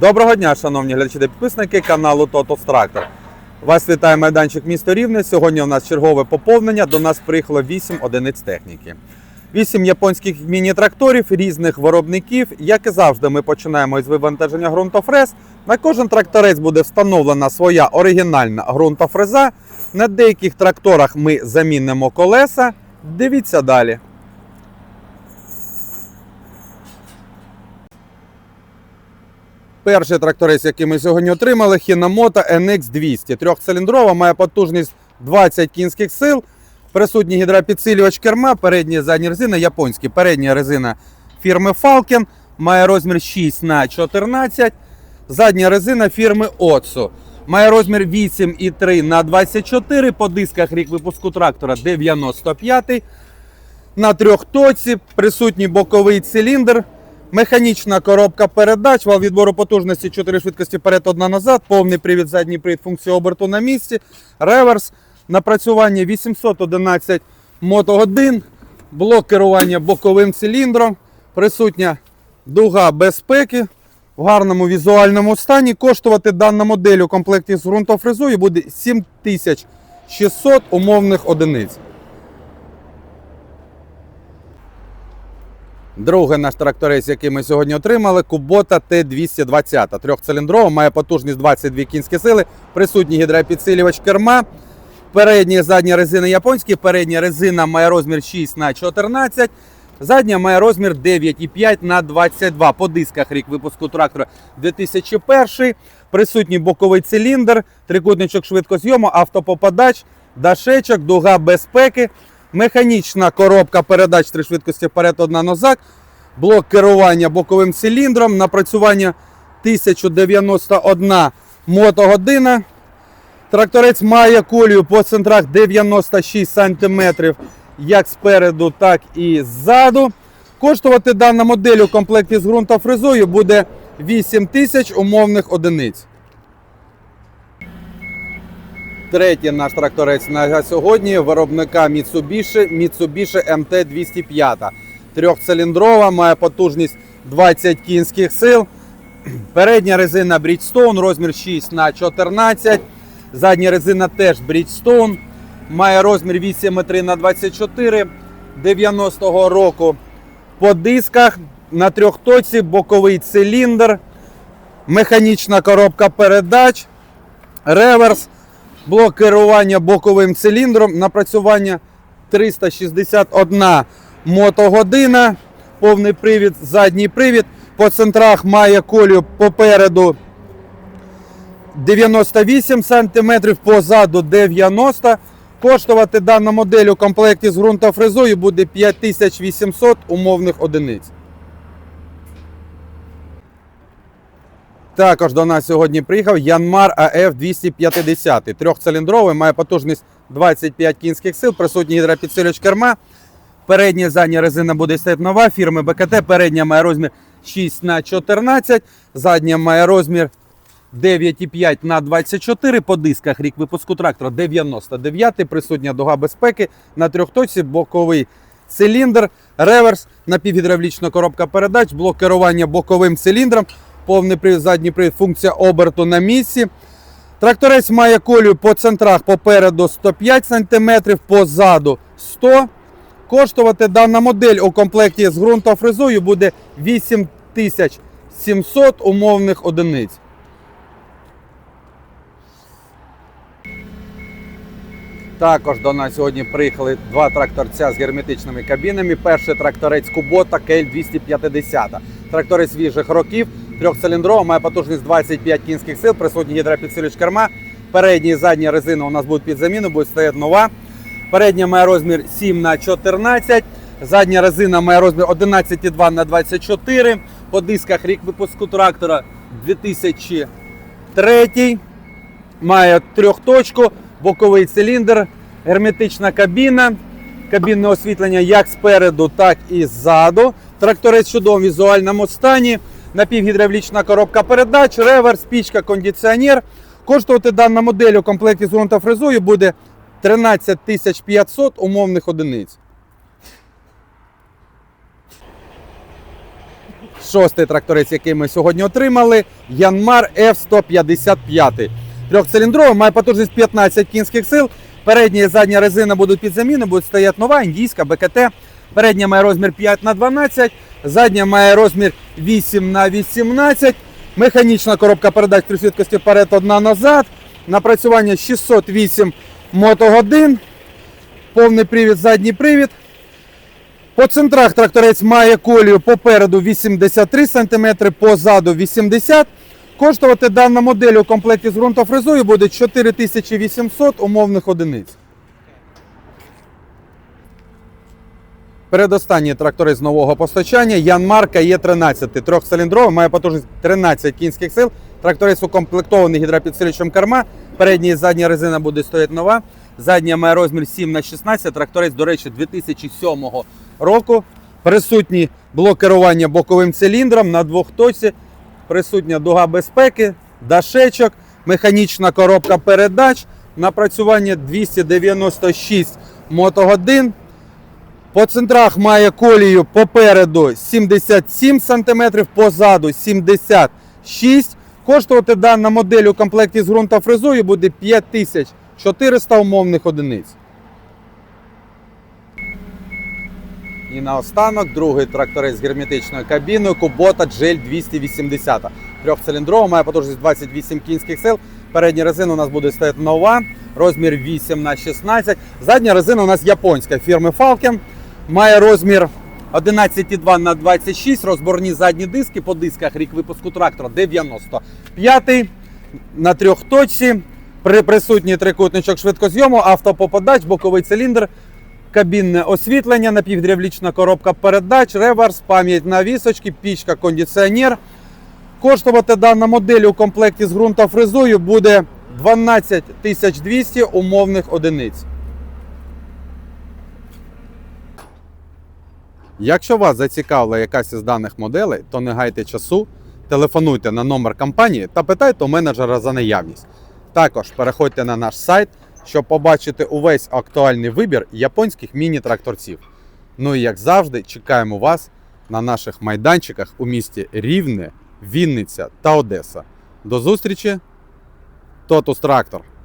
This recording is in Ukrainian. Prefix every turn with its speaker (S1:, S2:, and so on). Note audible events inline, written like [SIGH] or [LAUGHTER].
S1: Доброго дня, шановні глядачі та підписники каналу Тотос Трактор. Вас вітає майданчик місто Рівне. Сьогодні у нас чергове поповнення. До нас приїхало 8 одиниць техніки. 8 японських міні-тракторів різних виробників. Як і завжди, ми починаємо із вивантаження ґрунтофрез. На кожен тракторець буде встановлена своя оригінальна ґрунтофреза. На деяких тракторах ми замінимо колеса. Дивіться далі. Перший тракторець, який ми сьогодні отримали, Hinamoto NX200. Трьохциліндрова, має потужність 20 кінських сил. Присутній гідропідсилювач керма, передня і задня резина японські. Передня резина фірми Falken, має розмір 6 на 14. Задня резина фірми Otsu. Має розмір 8,3 на 24. По дисках рік випуску трактора 95. На трьохтоці присутній боковий циліндр, механічна коробка передач, вал відбору потужності 4 швидкості вперед, одна назад, повний привід, задній привід, функція оберту на місці, реверс, напрацювання 811 мотогодин, блок керування боковим циліндром, присутня дуга безпеки в гарному візуальному стані. Коштувати дана модель у комплекті з ґрунтофрезою буде 7600 умовних одиниць. Другий наш тракторець, який ми сьогодні отримали, Kubota T220. Трьохциліндрова, має потужність 22 кінські сили, присутній гідропідсилювач керма. Передня і задня резина японські. Передня резина має розмір 6 на 14 Задня має розмір 9,5 на 22 По дисках рік випуску трактора 2001. Присутній боковий циліндр, трикутничок швидкозйому, автопопадач, дашечок, дуга безпеки, механічна коробка передач три швидкості вперед, одна назад, блок керування боковим циліндром, напрацювання 1091 мотогодина. Тракторець має колію по центрах 96 см як спереду, так і ззаду. Коштувати дана модель у комплекті з ґрунтофрезою буде 8 тисяч умовних одиниць. Третій наш тракторець на сьогодні виробника Mitsubishi Mitsubishi MT205. Трьохциліндрова, має потужність 20 кінських сил. [CLEARS THROAT] Передня резина Bridgestone, розмір 6 на 14 Задня резина теж Bridgestone. Має розмір 8,3 на 24 90-го року. По дисках на трьохтоці боковий циліндр, механічна коробка передач, реверс, блок керування боковим циліндром, напрацювання 361 мотогодина, повний привід, задній привід. По центрах має колію попереду 98 см, позаду 90 Коштувати дана модель у комплекті з ґрунтофрезою буде 5800 умовних одиниць. Також до нас сьогодні приїхав Янмар АФ 250. Трьохциліндровий, має потужність 25 кінських сил, присутній гідропідсилювач керма. Передня задня резина буде стояти нова фірми БКТ. Передня має розмір 6 на 14 задня має розмір 9,5 на 24 по дисках рік випуску трактора 99 присутня дуга безпеки на трьохточці, боковий циліндр, реверс, напівгідравлічна коробка передач, блок керування боковим циліндром, повний привід, задній привід, функція оберту на місці. Тракторець має колію по центрах попереду 105 см, позаду 100 Коштувати дана модель у комплекті з ґрунтофрезою буде 8700 умовних одиниць. Також до нас сьогодні приїхали два тракторця з герметичними кабінами. Перший тракторець Kubota KL250. Тракторець свіжих років, трьохциліндрова, має потужність 25 кінських сил, присутній гідропідсилювач керма. Передня і задня резина у нас будуть під заміну, буде стояти нова. Передня має розмір 7 на 14 задня резина має розмір 11,2 на 24 По дисках рік випуску трактора 2003 Має трьохточку, боковий циліндр, герметична кабіна, кабінне освітлення як спереду, так і ззаду. Тракторець в чудовому візуальному стані, напівгідравлічна коробка передач, реверс, пічка, кондиціонер. Коштувати дана модель у комплекті з ґрунтофрезою буде 13 500 умовних одиниць. Шостий тракторець, який ми сьогодні отримали, Янмар F155. Трьохциліндровий, має потужність 15 кінських сил. Передня і задня резина будуть під заміну, буде стояти нова, індійська, БКТ. Передня має розмір 5 на 12, задня має розмір 8 на 18. Механічна коробка передач три швидкості вперед, одна назад. Напрацювання 608 мотогодин. Повний привід, задній привід. По центрах тракторець має колію попереду 83 см, позаду 80 Коштувати дана модель у комплекті з ґрунтофрезою буде 4800 умовних одиниць. Передостанній тракторець нового постачання Янмарка Є13, трьохциліндровий, має потужність 13 кінських сил. Тракторець укомплектований гідропідсилювачем керма. Передня і задня резина буде стояти нова. Задня має розмір 7 на 16 Тракторець, до речі, 2007 року. Присутній блок керування боковим циліндром на двох точці. Присутня дуга безпеки, дашечок, механічна коробка передач, напрацювання 296 мотогодин. По центрах має колію попереду 77 см, позаду 76 Коштувати дана модель у комплекті з ґрунтофрезою буде 5400 умовних одиниць. І наостанок другий тракторець з герметичною кабіною Kubota GL 280. Трьохциліндрова, має потужність 28 кінських сил. Передня резина у нас буде стояти нова, розмір 8 на 16 Задня резина у нас японська фірми Falcon. Має розмір 11,2 на 26 розборні задні диски. По дисках рік випуску трактора 95 на трьох точці. При присутній трикутничок швидкозйому, автопопадач, боковий циліндр, кабінне освітлення, напівгідравлічна коробка передач, реверс, пам'ять на вісочки, пічка, кондиціонер. Коштувати дана модель у комплекті з ґрунтофрезою буде 12 200 умовних одиниць. Якщо вас зацікавила якась із даних моделей, то не гайте часу, телефонуйте на номер компанії та питайте у менеджера за наявність. Також переходьте на наш сайт, щоб побачити увесь актуальний вибір японських міні-тракторців. Ну і як завжди, чекаємо вас на наших майданчиках у місті Рівне, Вінниця та Одеса. До зустрічі! Тотус Трактор!